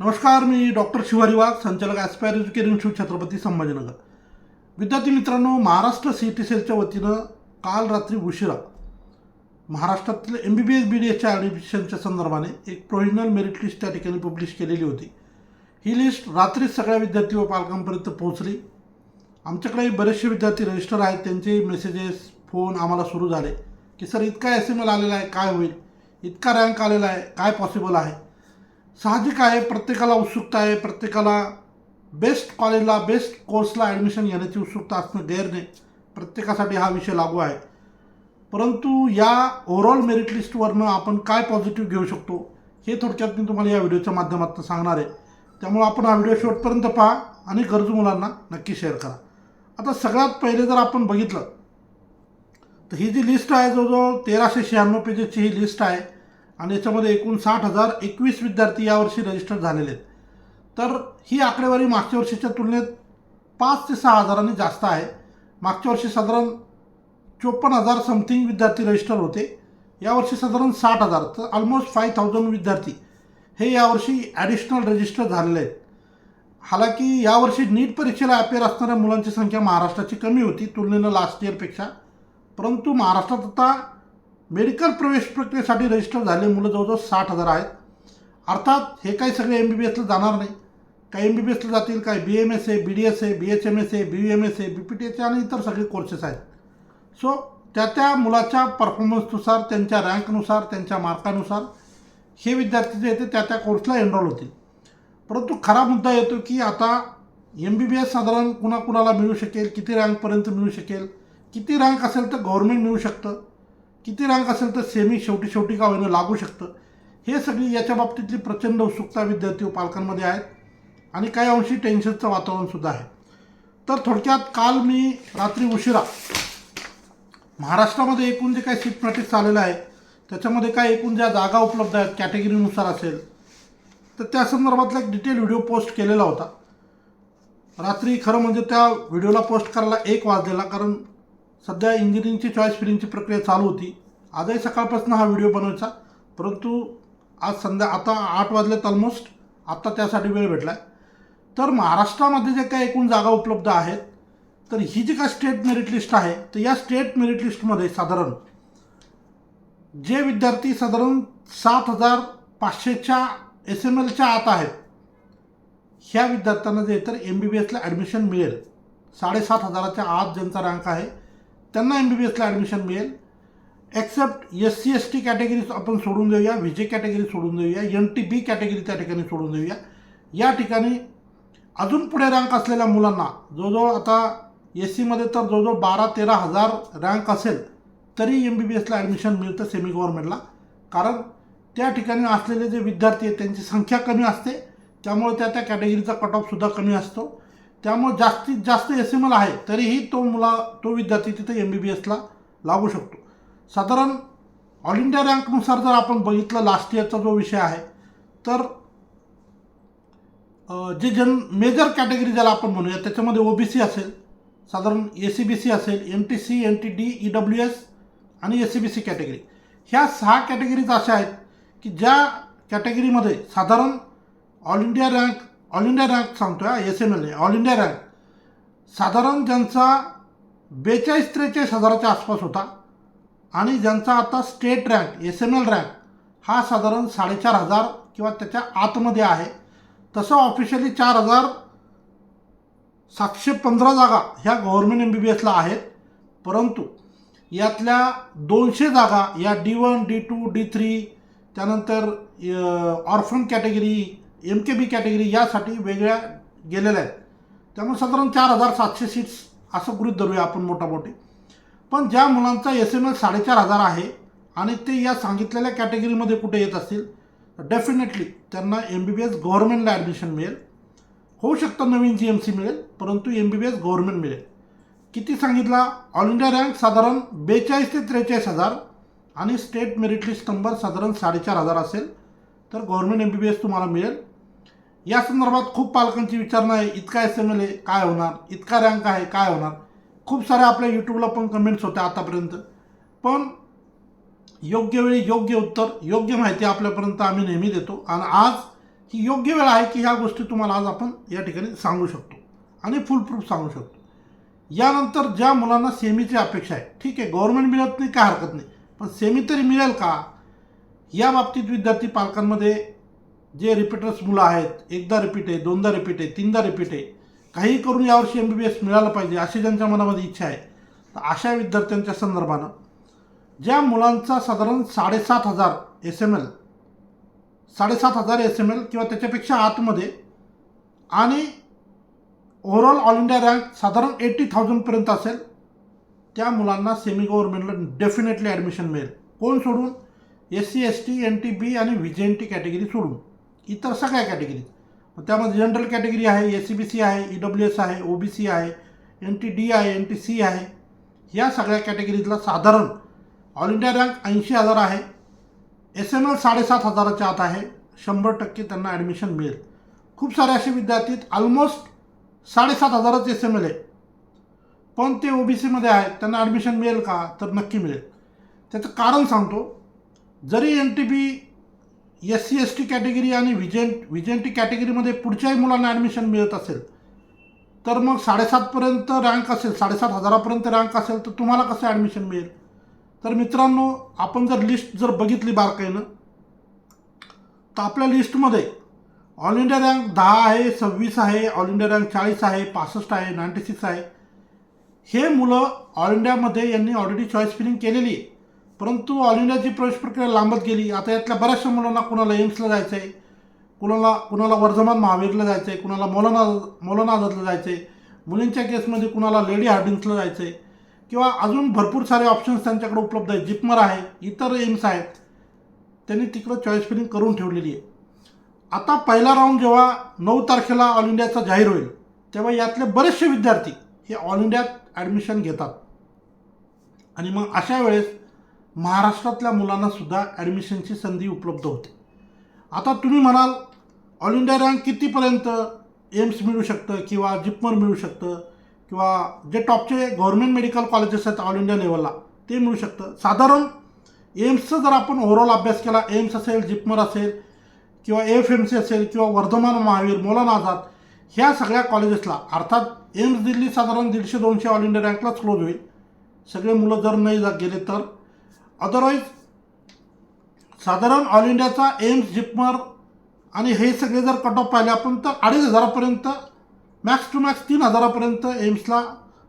नमस्कार मी डॉक्टर शिवारी वाघ संचालक aspire education institute Chhatrapati Sambhajinagar. विद्यार्थी मित्रांनो महाराष्ट्र सी टी सेलच्या वतीनं काल रात्री उशिरा महाराष्ट्रातील M B B S B D एसच्या ॲडमिशनच्या संदर्भाने एक प्रोव्हिजनल मेरिट लिस्ट त्या ठिकाणी पब्लिश केलेली होती. ही लिस्ट रात्रीच सगळ्या विद्यार्थी व पालकांपर्यंत पोहोचली. आमच्याकडे बरेचसे विद्यार्थी रजिस्टर आहेत त्यांचे मेसेजेस फोन आम्हाला सुरू झाले. की सर इतका एस एम एल आलेला आहे काय होईल? इतका रँक आलेला आहे काय पॉसिबल आहे? साहजिक आहे प्रत्येकाला उत्सुकता आहे प्रत्येकाला बेस्ट कॉलेजला बेस्ट कोर्सला ॲडमिशन घेण्याची उत्सुकता असणं गैर नाही. प्रत्येकासाठी हा विषय लागू आहे. परंतु या ओव्हरऑल मेरिट लिस्टवरनं आपण काय पॉझिटिव्ह घेऊ शकतो हे थोडक्यात मी तुम्हाला या व्हिडिओच्या माध्यमातून सांगणार आहे. त्यामुळे आपण हा व्हिडिओ शेवटपर्यंत पहा आणि गरजू मुलांना नक्की शेअर करा. आता सगळ्यात पहिले जर आपण बघितलं तर ही जी लिस्ट आहे जवळजवळ तेराशे शहाण्णव पेजेसची ही लिस्ट आहे. आणि याच्यामध्ये एकूण साठ हजार एकवीस विद्यार्थी यावर्षी रजिस्टर झालेले आहेत. तर ही आकडेवारी मागच्या वर्षीच्या तुलनेत पाच ते सहा हजारांनी जास्त आहे. मागच्या वर्षी साधारण चोपन्न हजार समथिंग विद्यार्थी रजिस्टर होते. यावर्षी साधारण साठ हजार तर ऑलमोस्ट फाय थाउजंड विद्यार्थी हे यावर्षी ॲडिशनल रजिस्टर झालेले आहेत. हालाकी यावर्षी नीट परीक्षेला अपेअर असणाऱ्या मुलांची संख्या महाराष्ट्राची कमी होती तुलनेनं लास्ट इयरपेक्षा परंतु महाराष्ट्रात आता मेडिकल प्रवेश प्रक्रियेसाठी रजिस्टर झाले मुलं जवळजवळ साठ हजार आहेत. अर्थात हे काही सगळे एम बी बी एसला जाणार नाही. काही एम बी बी एसला जातील काही B M S A B D S A B H M S A B U M S A B P T H आणि इतर सगळे कोर्सेस आहेत. सो त्या त्या मुलाच्या परफॉर्मन्सनुसार त्यांच्या रँकनुसार त्यांच्या मार्कानुसार हे विद्यार्थी जे येते त्या त्या कोर्सला एनरोल होतील. परंतु खरा मुद्दा येतो की आता एम बी बी एस साधारण कुणाकुणाला मिळू शकेल किती रँकपर्यंत मिळू शकेल किती रँक असेल तर गव्हर्मेंट मिळू शकतं. किती रँक असेल तर सेमी शेवटी शेवटी का होईनं लागू शकतं. हे सगळी याच्या बाबतीतली प्रचंड उत्सुकता विद्यार्थी व पालकांमध्ये आहेत. आणि काही अंशी टेन्शनचं वातावरणसुद्धा आहे. तर थोडक्यात काल मी रात्री उशिरा महाराष्ट्रामध्ये एकूण जे काही सीट मॅट्रिक्स आलेलं आहे त्याच्यामध्ये काय एकूण ज्या जागा उपलब्ध आहेत कॅटेगरीनुसार असेल तर त्या संदर्भातला एक डिटेल व्हिडिओ पोस्ट केलेला होता. रात्री खरं म्हणजे त्या व्हिडिओला पोस्ट करायला एक वाजलेला कारण सध्या इंजिनिअरिंगची चॉईस फिलिंगची प्रक्रिया चालू होती. आजही सकाळपासून हा व्हिडिओ बनवायचा. परंतु आज संध्या आता आठ वाजलेत ऑलमोस्ट आत्ता त्यासाठी वेळ भेटला आहे तर महाराष्ट्रामध्ये जे काही एकूण जागा उपलब्ध आहेत तर ही जी काय स्टेट मेरिट लिस्ट आहे तर या स्टेट मेरिट लिस्टमध्ये साधारण जे विद्यार्थी साधारण सात हजार पाचशेच्या एस एम एलच्या आत आहेत ह्या विद्यार्थ्यांना जे तर एम बी बी एसला ॲडमिशन मिळेल. साडेसात हजाराच्या आत ज्यांचा रँक आहे त्यांना एम बी बी एसला ॲडमिशन मिळेल. Except S C S T category आपण सोडून देऊया व्ही जे कॅटेगरी सोडून देऊया एन टी बी कॅटेगरी त्या ठिकाणी सोडून देऊया. या ठिकाणी अजून पुढे रँक असलेल्या मुलांना जवळजवळ आता एस सीमध्ये तर जवळजवळ बारा तेरा हजार रँक असेल तरी एम बी बी एसला ॲडमिशन मिळतं सेमी गव्हर्नमेंटला कारण त्या ठिकाणी असलेले जे विद्यार्थी आहेत त्यांची संख्या कमी असते. त्यामुळे त्या त्या कॅटेगरीचा कट ऑफसुद्धा कमी असतो. त्यामुळे जास्तीत जास्त एस एम एल आहे तरीही तो मुला तो विद्यार्थी तिथे एम बी बी एसला लागू शकतो. साधारण ऑल इंडिया रँकनुसार जर आपण बघितलं लास्ट इयरचा जो विषय आहे तर जे जन मेजर कॅटेगरी ज्याला आपण म्हणूया त्याच्यामध्ये ओ बी सी असेल साधारण ए सी बी सी असेल M T C N T D E W S आणि S C B C category ह्या सहा कॅटेगरीज अशा आहेत की ज्या कॅटेगरीमध्ये साधारण all India rank all India rank आहे S M L all India rank साधारण ज्यांचा बेचाळीस त्रेचाळीस हजाराच्या आसपास होता आणि ज्यांचा आता state rank S M L rank हा साधारण साडेचार हजार किंवा त्याच्या आतमध्ये आहे. तसं ऑफिशियली चार हजार सातशे पंधरा जागा ह्या गव्हर्मेंट एम बी बी एसला आहेत. परंतु यातल्या दोनशे जागा या D one D two D three त्यानंतर orphan category M K B category यासाठी वेगळ्या गेलेल्या आहेत. त्यामुळे साधारण चार हजार सातशे सीट्स असं गृहित धरूया आपण मोठामोठी. पण ज्या मुलांचा एस एम एल साडेचार हजार आहे आणि ते या सांगितलेल्या कॅटेगरीमध्ये कुठे येत असतील डेफिनेटली त्यांना M B B S government admission मिळेल. होऊ शकतं नवीन जी एम सी मिळेल परंतु M B B S government मिळेल. किती सांगितला? ऑल इंडिया रँक साधारण बेचाळीस ते त्रेचाळीस हजार आणि स्टेट मेरिट लिस्ट नंबर साधारण साडेचार हजार असेल तर government M B B S तुम्हाला मिळेल. या संदर्भात खूप पालकांची विचारणा आहे. इतका एस एम एल आहे काय होणार? इतका रँक आहे काय होणार? खूप साऱ्या आपल्या यूट्यूबला पण कमेंट्स होत्या आतापर्यंत. पण योग्य वेळी योग्य उत्तर योग्य माहिती आपल्यापर्यंत आम्ही नेहमी देतो. आणि आज ही योग्य वेळ आहे की ह्या गोष्टी तुम्हाला आज आपण या ठिकाणी सांगू शकतो. आणि फुल प्रूफ सांगू शकतो. यानंतर ज्या मुलांना सेमीची अपेक्षा आहे ठीक आहे गव्हर्नमेंट मिळत नाही काय हरकत नाही. पण सेमी तरी मिळेल का? या बाबतीत विद्यार्थी पालकांमध्ये जे रिपीटर्स मुलं आहेत एकदा रिपीट आहे दोनदा रिपीट आहे तीनदा रिपीट आहे काही करून यावर्षी एम बी बी एस मिळालं पाहिजे अशी ज्यांच्या मनामध्ये इच्छा आहे. तर अशा विद्यार्थ्यांच्या संदर्भानं ज्या मुलांचा साधारण साडेसात हजार एस एम एल साडेसात हजार एस एम एल किंवा त्याच्यापेक्षा आतमध्ये आणि ओव्हरऑल ऑल इंडिया रँक साधारण एट्टी थाउजंडपर्यंत असेल त्या मुलांना सेमी गव्हर्नमेंटला डेफिनेटली ॲडमिशन मिळेल. कोण सोडून? S C S T N T B आणि V J N T category सोडून. इतर सगळ्या कॅटेगरीज मग त्यामध्ये जनरल कॅटेगरी आहे एस सी बी सी आहे ई डब्ल्यू एस आहे ओ बी सी आहे एन टी डी आहे एन टी सी आहे. या सगळ्या कॅटेगरीजला साधारण ऑल इंडिया रँक ऐंशी हजार आहे. एस एम एल साडेसात हजाराच्या आत आहे. शंभर टक्के त्यांना ॲडमिशन मिळेल. खूप सारे असे विद्यार्थी आहेत. ऑलमोस्ट साडेसात हजारच एस एम एल आहे. पण ते ओ बी सीमध्ये आहेत. त्यांना ॲडमिशन मिळेल का? तर नक्की मिळेल. त्याचं कारण सांगतो. जरी N T B S C S T category आणि विजेन विजेंटी कॅटेगरीमध्ये पुढच्याही मुलांना ॲडमिशन मिळत असेल तर मग साडेसातपर्यंत रँक असेल साडेसात हजारापर्यंत रँक असेल तर तुम्हाला कसं ॲडमिशन मिळेल? तर मित्रांनो आपण जर लिस्ट जर बघितली बारकाईनं तर आपल्या लिस्टमध्ये ऑल इंडिया रँक दहा आहे सव्वीस आहे ऑल इंडिया रँक चाळीस आहे पासष्ट आहे नाईंटी सिक्स आहे. हे मुलं ऑल इंडियामध्ये यांनी ऑलरेडी चॉईस फिलिंग केलेली आहे. परंतु ऑल इंडियाची प्रवेश प्रक्रिया लांबत गेली आता यातल्या बऱ्याचशा मुलांना कुणाला एम्सला जायचं आहे कुणाला कुणाला वर्धमान महावीरला जायचं आहे कुणाला मौलाना मौलाना आझादला जायचं आहे मुलींच्या केसमध्ये कुणाला लेडी हार्डिंग्सला जायचं आहे किंवा अजून भरपूर सारे ऑप्शन्स त्यांच्याकडे उपलब्ध आहेत. जिपमर आहे इतर एम्स आहेत त्यांनी तिकडं चॉईस फिलिंग करून ठेवलेली आहे. आता पहिला राऊंड जेव्हा नऊ तारखेला ऑल इंडियाचा जाहीर होईल तेव्हा यातले बरेचसे विद्यार्थी हे ऑल इंडियात ॲडमिशन घेतात. आणि मग अशा वेळेस महाराष्ट्रातल्या मुलांनासुद्धा ॲडमिशनची संधी उपलब्ध होते. आता तुम्ही म्हणाल ऑल इंडिया रँक कितीपर्यंत एम्स मिळू शकतं किंवा जिपमर मिळू शकतं किंवा जे टॉपचे गव्हर्मेंट मेडिकल कॉलेजेस आहेत ऑल इंडिया लेवलला ते मिळू शकतं. साधारण एम्सचा जर आपण ओव्हरऑल अभ्यास केला एम्स असेल जिपमर असेल किंवा एफ एम सी असेल किंवा वर्धमान महावीर मौलाना आझाद ह्या सगळ्या कॉलेजेसला अर्थात एम्स दिल्ली साधारण दीडशे दोनशे ऑल इंडिया रँकलाच क्लोज होईल. सगळे मुलं जर नाही जात गेले तर अदरवाईज साधारण ऑल इंडियाचा एम्स जिपमर आणि हे सगळे जर कट ऑफ पाहिले आपण तर अडीच हजारापर्यंत मॅक्स टू मॅक्स तीन हजारापर्यंत एम्सला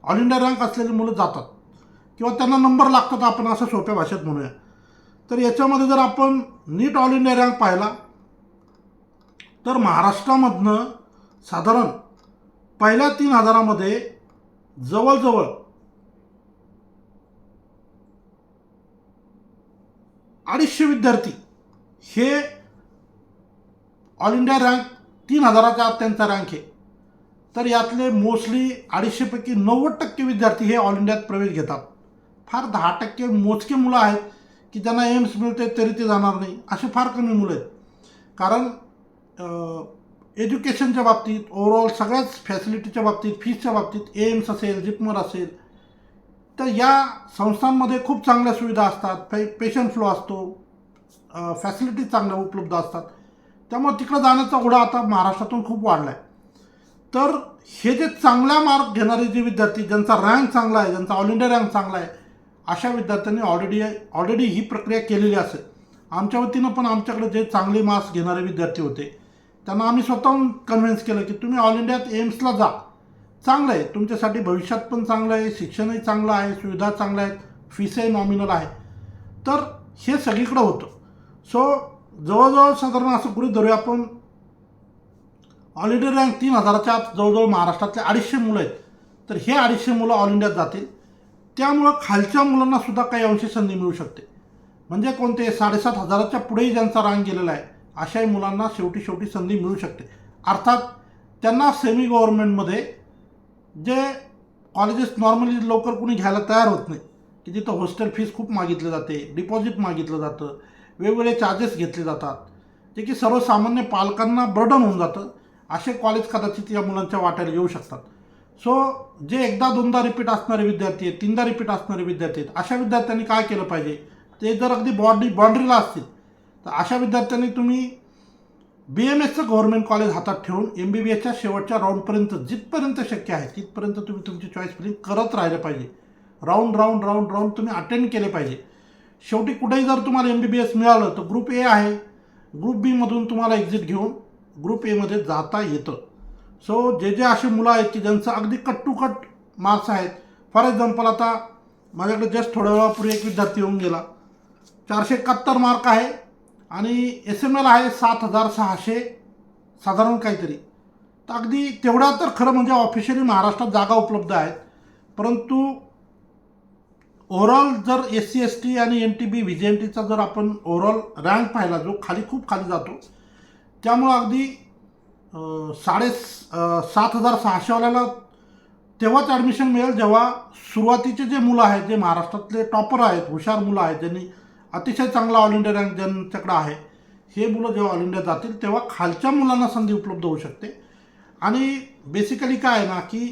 ऑल इंडिया रँक असलेली मुलं जातात. किंवा त्यांना नंबर लागतात आपण असं सोप्या भाषेत म्हणूया. तर याच्यामध्ये जर आपण नीट ऑल इंडिया रँक पाहिला तर महाराष्ट्रामधनं साधारण पहिल्या तीन हजारामध्ये जवळजवळ अडीचशे विद्यार्थी हे ऑल इंडिया रँक तीन हजाराच्या आत त्यांचा रँक आहे. तर यातले मोस्टली अडीचशेपैकी नव्वद टक्के विद्यार्थी हे ऑल इंडियात प्रवेश घेतात. फार दहा टक्के मोजके मुलं आहेत की ज्यांना एम्स मिळते तरी ते जाणार नाही. असे फार कमी मुलं आहेत. कारण एज्युकेशनच्या बाबतीत ओव्हरऑल सगळ्याच फॅसिलिटीच्या बाबतीत फीजच्या बाबतीत एम्स असेल जिपमर असेल तर या संस्थांमध्ये खूप चांगल्या सुविधा असतात. पे पेशंट फ्लो असतो. फॅसिलिटीज चांगल्या उपलब्ध असतात. त्यामुळे तिकडं जाण्याचा ओढा आता महाराष्ट्रातून खूप वाढला आहे तर हे जे चांगल्या मार्क घेणारे जे विद्यार्थी ज्यांचा रँक चांगला आहे ज्यांचा ऑल इंडिया रँक चांगला आहे अशा विद्यार्थ्यांनी ऑलरेडी ऑलरेडी ही प्रक्रिया केलेली असेल. आमच्या वतीनं पण आमच्याकडे जे चांगले मार्क्स घेणारे विद्यार्थी होते त्यांना आम्ही स्वतःहून कन्व्हिन्स केलं की तुम्ही ऑल इंडियात एम्सला जा. चांगलं आहे. तुमच्यासाठी भविष्यात पण चांगलं आहे शिक्षणही चांगलं आहे सुविधा चांगल्या आहेत फीसही नॉमिनल आहे. तर हे सगळीकडं होतं. सो जवळजवळ साधारण असं गृहित धरूया आपण. ऑल इंडिया रँक तीन हजाराच्या आत जवळजवळ महाराष्ट्रातले अडीचशे मुलं आहेत. तर हे अडीचशे मुलं ऑल इंडियात जातील. त्यामुळं खालच्या मुलांना सुद्धा काही अंशी संधी मिळू शकते. म्हणजे कोणते? साडेसात हजाराच्या पुढेही ज्यांचा रँक गेलेला आहे अशाही मुलांना शेवटी शेवटी संधी मिळू शकते. अर्थात त्यांना सेमी गव्हर्नमेंटमध्ये जे कॉलेजेस नॉर्मली लवकर कुणी घ्यायला तयार होत नाही की तिथं हॉस्टेल फीस खूप मागितली जाते डिपॉझिट मागितलं जातं वेगवेगळे चार्जेस घेतले जातात जे की सर्वसामान्य पालकांना बर्डन होऊन जातं असे कॉलेज कदाचित या मुलांच्या वाट्याला येऊ शकतात. सो जे एकदा दोनदा रिपीट असणारे विद्यार्थी आहेत तीनदा रिपीट असणारे विद्यार्थी आहेत अशा विद्यार्थ्यांनी काय केलं पाहिजे? ते जर अगदी बॉडी बाउंड्रीला असतील तर अशा विद्यार्थ्यांनी तुम्ही बी एम एसचं गव्हर्नमेंट कॉलेज हातात ठेवून एम बी बी एसच्या शेवटच्या राऊंडपर्यंत जिथपर्यंत शक्य आहे तिथपर्यंत तुम्ही तुमची चॉईस फिलिंग करत राहिलं पाहिजे. राऊंड राऊंड राऊंड राऊंड तुम्ही अटेंड केले पाहिजे. शेवटी कुठेही जर तुम्हाला एम बी बी एस मिळालं तर ग्रुप ए आहे. ग्रुप बीमधून तुम्हाला एक्झिट घेऊन ग्रुप एमध्ये जाता येतं. सो जे जे असे मुलं आहेत की ज्यांचं अगदी कट टू कट मार्क्स आहेत फॉर एक्झाम्पल आता माझ्याकडे जस्ट थोड्या वेळापूर्वी एक विद्यार्थी येऊन गेला. चारशे एकाहत्तर मार्क आहे. आणि एस एम एल आहे सात हजार सहाशे साधारण काहीतरी. तर अगदी तेवढा तर खरं म्हणजे ऑफिशियली महाराष्ट्रात जागा उपलब्ध आहेत. परंतु ओव्हरऑल जर एस सी एस टी आणि N T B V J N टीचा जर आपण ओव्हरऑल रँक पाहिला जो खाली खूप खाली जातो त्यामुळं अगदी साडे सात हजार सहाशेवाल्याला तेव्हाच ॲडमिशन मिळेल जेव्हा सुरुवातीचे जे मुलं आहेत जे महाराष्ट्रातले टॉपर आहेत हुशार मुलं आहेत ज्यांनी अतिशय चांगला ऑल इंडिया रँक ज्यांच्याकडे आहे हे मुलं जेव्हा ऑल इंडिया जातील तेव्हा खालच्या मुलांना संधी उपलब्ध होऊ शकते. आणि बेसिकली काय आहे ना की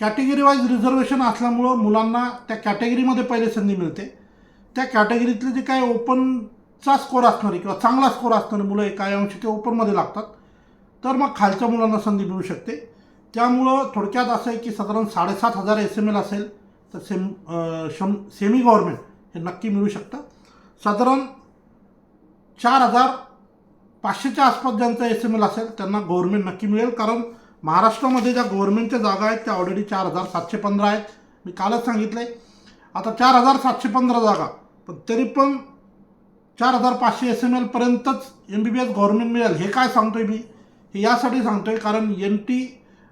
कॅटेगरी वाईज रिझर्वेशन असल्यामुळं मुलांना त्या कॅटेगरीमध्ये पहिले संधी मिळते. त्या कॅटेगरीतले जे काय ओपनचा स्कोर असणारे किंवा चांगला स्कोर असणारे मुलं एका अंशी ते ओपनमध्ये लागतात. तर मग खालच्या मुलांना संधी मिळू शकते. त्यामुळं थोडक्यात असं आहे की साधारण साडेसात हजार एस एम एल असेल तर सेम शं शम सेमी गव्हर्मेंट हे नक्की मिळू शकतं. साधारण चार हजार पाचशेच्या आसपास ज्यांचा एस एम एल असेल त्यांना गव्हर्मेंट नक्की मिळेल. कारण महाराष्ट्रामध्ये ज्या गव्हर्मेंटच्या जागा आहेत त्या ऑलरेडी चार हजार सातशे पंधरा आहेत. मी कालच सांगितलं आहे आता चार हजार सातशे पंधरा जागा पण तरी पण चार हजार पाचशे S M एलपर्यंतच M B B S government मिळेल. हे काय सांगतोय मी? हे यासाठी सांगतोय कारण N T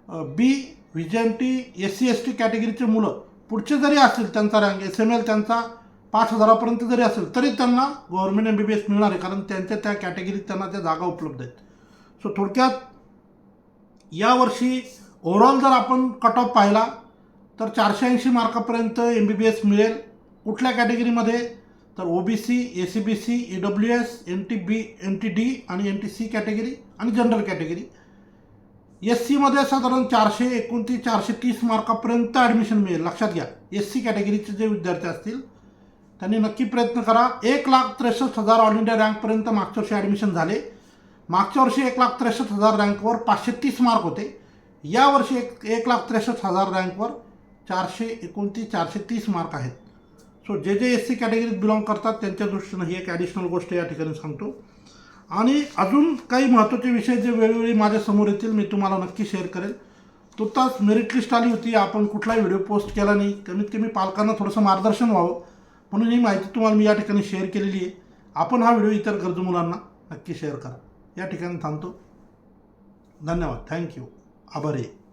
B V J N T S C S T कॅटेगरीचे मुलं पुढचे जरी असतील त्यांचा रँक एस एम एल त्यांचा पाच हजारापर्यंत जरी असेल तरी त्यांना government M B B S मिळणार आहे कारण त्यांच्या त्या कॅटेगरीत त्यांना त्या जागा उपलब्ध आहेत. सो थोडक्यात यावर्षी ओव्हरऑल जर आपण कट ऑफ पाहिला तर चारशे ऐंशी मार्कापर्यंत एम बी बी एस मिळेल. कुठल्या कॅटेगरीमध्ये तर O B C A C B C E W S N T B N T D आणि एन टी सी कॅटेगरी आणि जनरल कॅटेगरी एस सीमध्ये साधारण चारशे एकोणतीस चारशे तीस मार्कापर्यंत ॲडमिशन मिळेल लक्षात घ्या. एस सी कॅटेगरीचे जे विद्यार्थी असतील त्यांनी नक्की प्रयत्न करा. एक लाख त्रेसष्ट हजार ऑल इंडिया रँकपर्यंत मागच्या वर्षी ॲडमिशन झाले. मागच्या वर्षी एक लाख त्रेसष्ट हजार रँकवर पाचशे तीस मार्क होते. यावर्षी एक एक लाख त्रेसष्ट हजार रँकवर चारशे एकोणतीस चारशे तीस मार्क आहेत. सो जे जे एस सी कॅटेगरीत बिलॉंग करतात त्यांच्या दृष्टीनं ही एक ॲडिशनल गोष्ट या ठिकाणी सांगतो. आणि अजून काही महत्त्वाचे विषय जे वेळोवेळी माझ्यासमोर येतील मी तुम्हाला नक्की शेअर करेल. तुर्तास मेरिट लिस्ट आली होती. आपण कुठलाही व्हिडिओ पोस्ट केला नाही. कमीत कमी पालकांना थोडंसं मार्गदर्शन व्हावं. म्हणून ही माहिती तुम्हाला मी या ठिकाणी शेअर केलेली आहे. आपण हा व्हिडिओ इतर गरजू मुलांना नक्की शेअर करा. या ठिकाणी थांबतो. धन्यवाद. थँक्यू आभारी आहे.